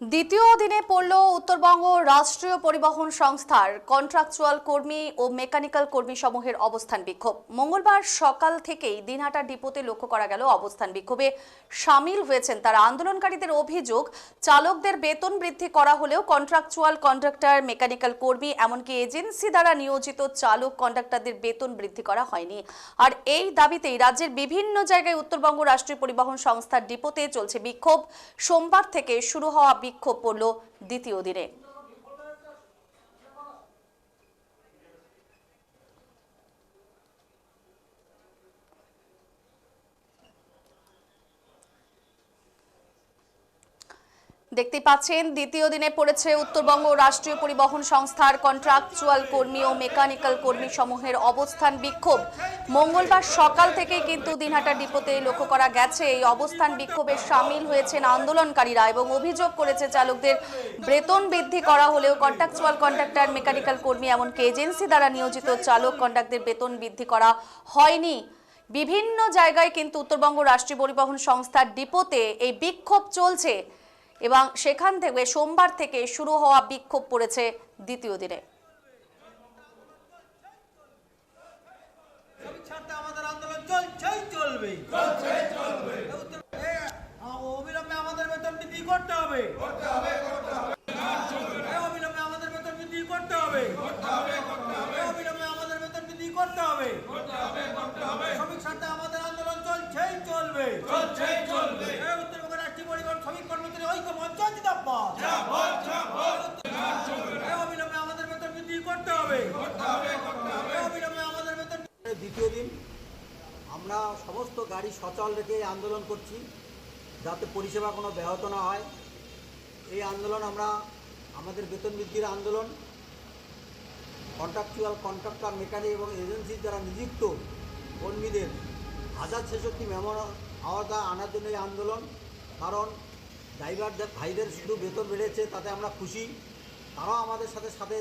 দ্বিতীয় দিনে পড়ল উত্তরবঙ্গ রাষ্ট্রীয় পরিবহন সংস্থার কন্ট্রাকচুয়াল কর্মী ও মেকানিক্যাল কর্মী সমূহের অবস্থান বিক্ষোভ। মঙ্গলবার সকাল থেকেই দিনহাটা ডিপোতে লক্ষ্য করা গেল অবস্থান বিক্ষোভে সামিল হয়েছেন তারা আন্দোলনকারীদের অভিযোগ, চালকদের বেতন বৃদ্ধি করা হলেও কন্ট্রাকচুয়াল কন্ডাক্টর মেকানিক্যাল কর্মী এমনকি এজেন্সি দ্বারা নিয়োজিত চালক কন্ডাক্টরদের বেতন বৃদ্ধি করা হয়নি। আর এই দাবিতেই রাজ্যের বিভিন্ন জায়গায় উত্তরবঙ্গ রাষ্ট্রীয় পরিবহন সংস্থার ডিপোতে চলছে বিক্ষোভ। সোমবার থেকে শুরু হওয়া বিক্ষোভ পড়ল দ্বিতীয় দিনে। দেখতে পাচ্ছেন, দ্বিতীয় দিনে পড়েছে উত্তরবঙ্গ রাষ্ট্রীয় পরিবহন সংস্থার কন্ট্রাকচুয়াল কর্মী ও মেকানিক্যাল কর্মী সমূহের অবস্থান বিক্ষোভ। মঙ্গলবার সকাল থেকেই কিন্তু দিনহাটা ডিপোতে লক্ষ্য করা গেছে, এই অবস্থান বিক্ষোভে সামিল হয়েছেন আন্দোলনকারীরা এবং অভিযোগ করেছে চালকদের বেতন বৃদ্ধি করা হলেও কন্ট্রাকচুয়াল কন্ট্রাক্টর মেকানিক্যাল কর্মী এমনকি এজেন্সি দ্বারা নিয়োজিত চালক কন্ট্রাক্টদের বেতন বৃদ্ধি করা হয়নি। বিভিন্ন জায়গায় কিন্তু উত্তরবঙ্গ রাষ্ট্রীয় পরিবহন সংস্থার ডিপোতে এই বিক্ষোভ চলছে। এবং সেখান থেকে সোমবার থেকে শুরু হওয়া বিক্ষোভ পড়েছে দ্বিতীয় দিনে। অবিলম্বে আমাদের বেতন বৃদ্ধি করতে হবে? হবে। দ্বিতীয় দিন আমরা সমস্ত গাড়ি সচল রেখে এই আন্দোলন করছি যাতে পরিষেবা কোনো ব্যাহত না হয়। এই আন্দোলন আমরা আমাদের বেতন বৃদ্ধির আন্দোলন কন্ট্রাকচুয়াল কন্ট্রাক্টর মেকানিক এবং এজেন্সির দ্বারা নিযুক্ত কর্মীদের হাজার ছেষট্টি মেমো আওতা আনার জন্য এই আন্দোলন। কারণ ড্রাইভারদের ভাইদের শুধু বেতন বেড়েছে তাতে আমরা খুশি তারাও আমাদের সাথে সাথে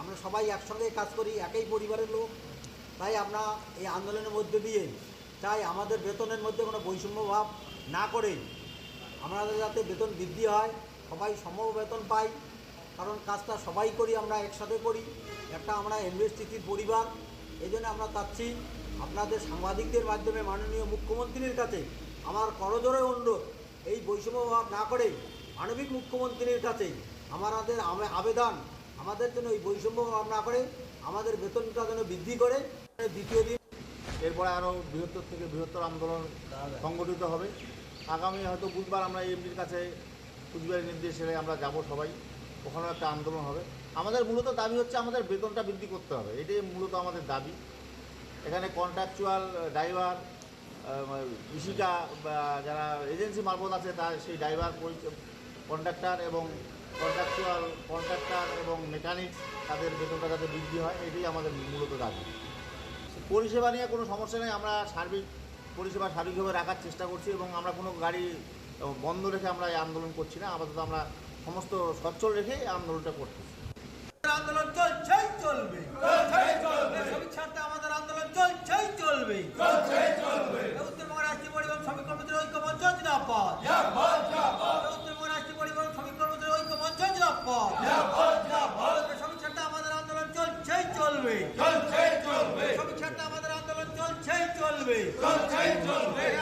আমরা সবাই একসঙ্গে কাজ করি, একই পরিবারের লোক। তাই আমরা এই আন্দোলনের মধ্যে দিয়ে চাই আমাদের বেতনের মধ্যে কোনো বৈষম্য ভাব না করে আমাদের যাতে বেতন বৃদ্ধি হয়, সবাই সম বেতন পাই। কারণ কাজটা সবাই করি, আমরা একসাথে করি। একটা আমরা ইনভেস্টিটির পরিবার, এই জন্য আমরা চাচ্ছি আপনাদের সাংবাদিকদের মাধ্যমে মাননীয় মুখ্যমন্ত্রীর কাছে আমার করজোরে অনুরোধ, এই বৈষম্য ভাব না করে মানবিক মুখ্যমন্ত্রীর কাছে আমাদের আবেদন আমাদের জন্য ওই বৈষম্য না করে, আমাদের বেতনটা যেন বৃদ্ধি করে। দ্বিতীয় দিন এরপরে আরও বৃহত্তর থেকে বৃহত্তর আন্দোলন সংগঠিত হবে। আগামী হয়তো বুধবার আমরা এমডির কাছে কুচবিহারের নির্দেশে আমরা যাব সবাই। ওখানেও একটা আন্দোলন হবে। আমাদের মূলত দাবি হচ্ছে আমাদের বেতনটা বৃদ্ধি করতে হবে। এটাই মূলত আমাদের দাবি। এখানে কন্ট্রাকচুয়াল ড্রাইভার কৃষিকা যারা এজেন্সি মারফত আছে, তার সেই ড্রাইভার কন্ট্রাক্টর এবং কন্ট্রাকচুয়াল কন্ট্রাক্টার এবং মেকানিক্স তাদের বেতনটা যাতে বৃদ্ধি হয় এটাই আমাদের মূলত দাবি। পরিষেবা নিয়ে কোনো সমস্যা নেই আমরা সার্বিক পরিষেবা সার্বিকভাবে রাখার চেষ্টা করছি এবং আমরা কোনো গাড়ি বন্ধ রেখে আমরা এই আন্দোলন করছি না আপাতত আমরা সমস্ত সচ্ছল রেখে এই আন্দোলনটা করতেছি। আন্দোলন চলছেই চলবে। আমাদের আন্দোলন চলছেই চলবে। Content und Recht.